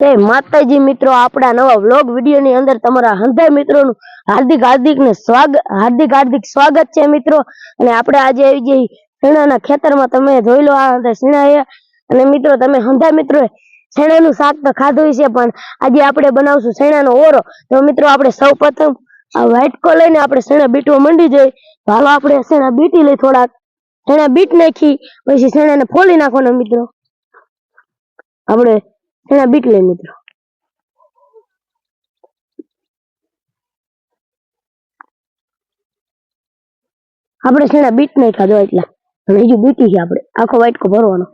જય માતાજી મિત્રો, આપણા નવા વ્લોગ વીડિયો ની અંદર તમારા હંધાય મિત્રોનું હાર્દિક હાર્દિક ને સ્વાગત હાર્દિક હાર્દિક સ્વાગત છે મિત્રો. અને આપણે આજે આવી જઈ શેણાના ખેતરમાં તમે જોઈ લો આ શેણા અને મિત્રો, તમે હંધા મિત્રો શેણાનું શાક તો ખાધું છે પણ આજે આપણે બનાવશું શેણાનો ઓરો. તો મિત્રો, આપણે સૌ પ્રથમ આ વાટકો લઈને આપણે શેણા બીટવા મંડી જઈ તો હાલો આપણે શેણા બીટી લઈ થોડાક. શેણા બીટ નાખી, પછી શેણાને ફોલી નાખવાના મિત્રો. આપણે શેણા બીટ લે મિત્રો. આપણે શેના બીટ નહીં ખાધો એટલા. અને બીજું બીટી છે આપણે. આખો વાટકો ભરવાનો.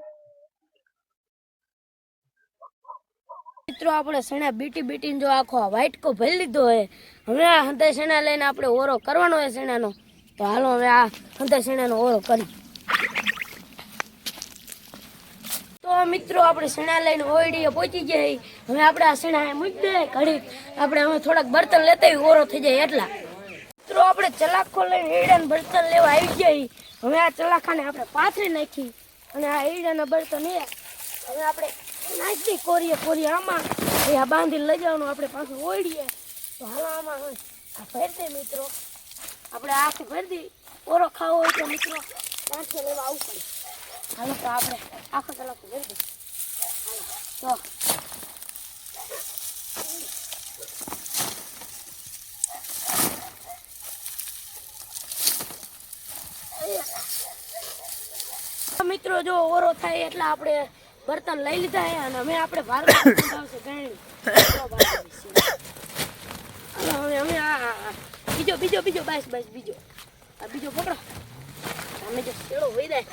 મિત્રો, આપણે શેણા બીટી બીટીને જો આખો વાટકો ભરી લીધો હોય હવે આ હંતે શેણા લઈને આપણે ઓરો કરવાનો હોય શેણાનો તો હાલો હવે આ હંતે શેણાનો ઓરો કરી તો મિત્રો, આપણે શેણા લઈને ઓયડીએ પહોંચી જાય હવે આપણે આ અહીં મૂકી દે ઘડી આપણે હવે થોડાક બર્તન લેતા હોય ઓરો થઈ જાય એટલા. મિત્રો, આપણે ચલાખો લઈને ઈડાના બર્તન લેવા આવી જાય હવે આ ચલાખાને આપણે પાથરી નાખી. અને આ ઈડાના બર્તન એ હવે આપણે નાખી કોરીએ કોરીએ આમાં. એ આ બાંધી લઈ આપણે પાછું ઓળીએ તો હાલો, આમાં આ દે મિત્રો. આપણે આખી ફેરતી ઓરો ખાવો હોય તો મિત્રો ત્યાંથી લેવા આવું પડે. હાલો, તો આપણે આખો ચલાખો ભરી દઈએ તો. મિત્રો, જો ઓરો થાય એટલે આપણે બર્તન લઈ લીધા છે અને અમે આપણે ભાર હવે અમે આ બીજો બીજો બીજો બસ બસ બીજો. આ બીજો પકડો. અમે જો શેડો હોય જાય.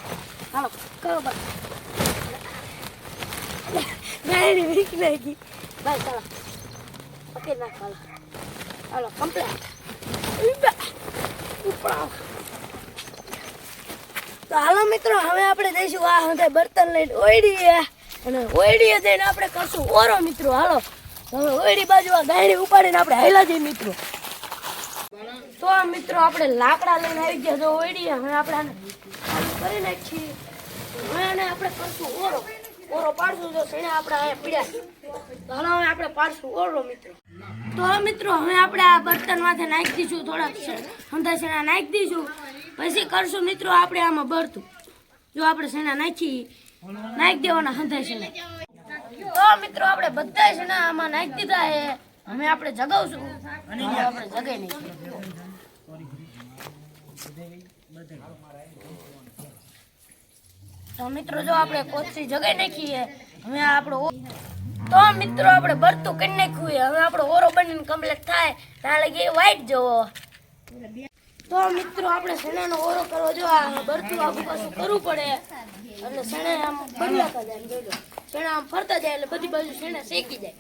હાલો, કરો બસ. ગણી વીક લાગી. બસ, ચાલો. પકડી નાખ, હાલો. હાલો, કમ્પ્લેટ. ઉપડા તો હાલો મિત્રો, હવે આપણે જઈશું આ હવે બર્તન લઈને ઓઈડીએ અને ઓઈડીએ જઈને આપણે કરશું ઓરો મિત્રો, હાલો. હવે ઓઈડી બાજુ આ ગાયડી ઉપાડીને આપણે હાલા જઈએ મિત્રો. તો આ મિત્રો, આપણે લાકડા લઈને આવી ગયા તો ઓઈડીએ હવે આપણે કરી નાખીએ. આને આપણે કરશું ઓરો. ઓરો પાડશું તો શેણે આપણે અહીંયા પીડ્યા તો હવે આપણે પાડશું ઓરો, મિત્રો. તો મિત્રો, હવે આપણે આ બર્તન માથે નાખી દઈશું થોડાક હંધા શેણા નાખી દઈશું પછી કરશું મિત્રો આપણે આમાં બરતું. જો આપણે શેણા નાખી નાખી દેવાના હંધા શેણા. તો મિત્રો, આપણે બધા શેણા આમાં નાખી દીધા છે. હવે આપણે જગાવશું. અને આપણે જગાઈ નહીં તો મિત્રો, જો આપણે કોથળી જગાઈ નાખીએ, હવે આપણો તો મિત્રો, આપણે ભરતું કરી નાખ્યું હવે આપણો ઓરો બનીને કમ્પ્લીટ થાય. ત્યાં લગી વાઈટ જવો. તો મિત્રો, આપણે શેણાનો ઓરો કરવો જો, આ ભરતું આગુ પાછું કરવું પડે. એટલે શેણા આમ બદલાતા જાય જોજો શેણા આમ ફરતા જાય, એટલે બધી બાજુ શેણા શેકી જાય.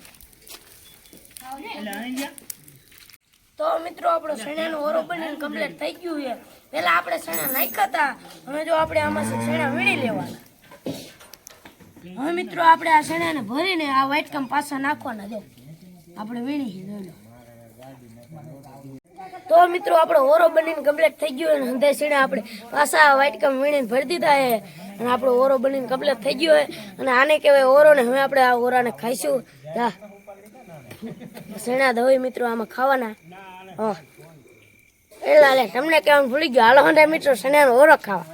તો મિત્રો આપણો શેણાનો ઓરો બનીને કમ્પ્લીટ થઈ ગયું છે. પહેલા આપણે શેણા નાખ્યા હતા, હવે જો આપણે આમાંથી શેણા વીણી લેવાના. હવે મિત્રો આપણે આ શેણાને ભરીને આ વ્હાઈટ કમ પાછા નાખવાના, જો. આપણે વીણી છે તો મિત્રો આપણો ઓરો બનીને કમ્પ્લીટ થઈ ગયો અને હંધે સીણે આપણે પાછા વ્હાઈટ કમ વીણીને ભરી દીધા છે, અને આપણો ઓરો બનીને કમ્પ્લીટ થઈ ગયો છે, અને આને કહેવાય ઓરો ને હવે આપણે આ ઓરાને ખાઈશું. શેણા ધોઈ મિત્રો આમાં ખાવાના. હા. એટલા તમને કહેવાનું ભૂલી ગયો. હાલો હંધે મિત્રો સને ઓરો ખાવા.